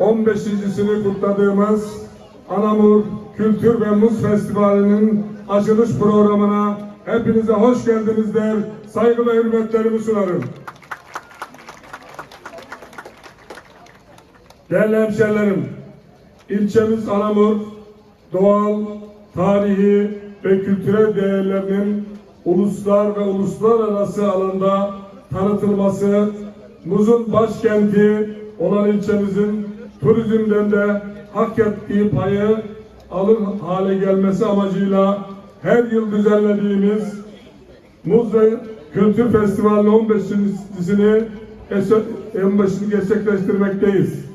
15.sini kutladığımız Anamur Kültür ve Muz Festivali'nin açılış programına hepinize hoş geldiniz der, saygı ve hürmetlerimi sunarım. Değerli hemşerilerim, ilçemiz Anamur, doğal, tarihi ve kültürel değerlerinin uluslar ve uluslararası alanda tanıtılması, muzun başkenti olan ilçemizin turizmden de hak ettiği payı alır hale gelmesi amacıyla her yıl düzenlediğimiz Muz ve Kültür Festivali'nin 15.sini 15'ini gerçekleştirmekteyiz.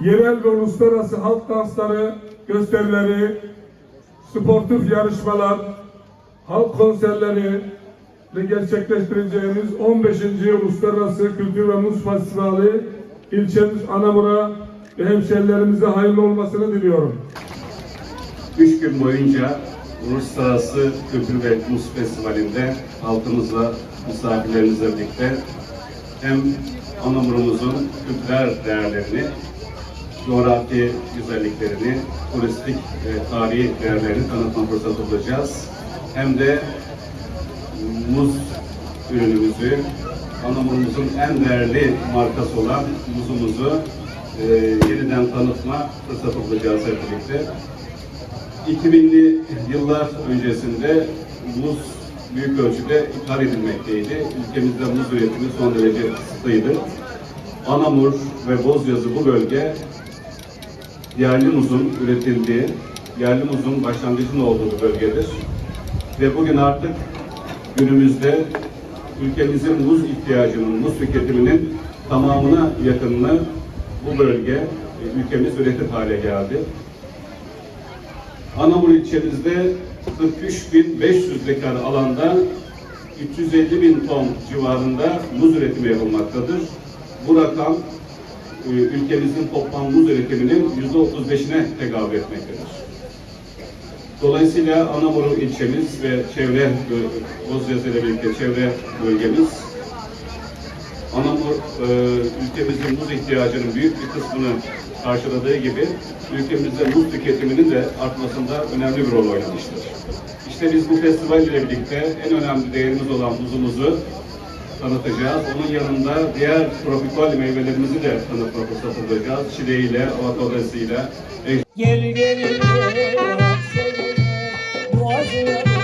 Yerel ve uluslararası halk dansları, gösterileri, sportif yarışmalar, halk konserleri ile gerçekleştireceğimiz 15. Uluslararası Kültür ve Muz Festivali ilçemiz Anamur'a ve hemşerilerimize hayırlı olmasını diliyorum. Üç gün boyunca Uluslararası Kültür ve Muz Festivali'nde halkımızla, misafirlerimizle birlikte hem Anamur'umuzun kültürel değerlerini, coğrafi güzelliklerini, turistik ve tarihi değerlerini tanıtma fırsatı bulacağız. Hem de muz ürünümüzü, Anamur'umuzun en değerli markası olan muzumuzu e, yeniden tanıtma fırsatı bulacağız hep birlikte. 2000'li yıllar öncesinde muz büyük ölçüde ithal edilmekteydi. Ülkemizde muz üretimi son derece kısıtlıydı. Anamur ve Bozyazı bu bölge yerli muzun üretildiği, yerli muzun başlangıcının olduğu bir bölgedir. Ve bugün artık günümüzde ülkemizin muz ihtiyacının, muz tüketiminin tamamına yakınını bu bölge, e, ülkemiz üretir hale geldi. Anamur ilçemizde 43.500 dekar alanda 350 bin ton civarında muz üretimi yapılmaktadır. Bu rakam e, ülkemizin toplam muz üretiminin %35'ine tekabül etmektedir. Dolayısıyla Anamur ilçemiz ve çevre Bozyazı ile birlikte çevre bölgemiz e, ülkemizin muz ihtiyacının büyük bir kısmını karşıladığı gibi ülkemizde muz tüketiminin de artmasında önemli bir rol oynamıştır. İşte biz bu festival ile birlikte en önemli değerimiz olan muzumuzu tanıtacağız. Onun yanında diğer tropikal meyvelerimizi de tanıtma fırsatı bulacağız. Çileğiyle, avokadosuyla. Gel gel gel, sevgilim, boğazına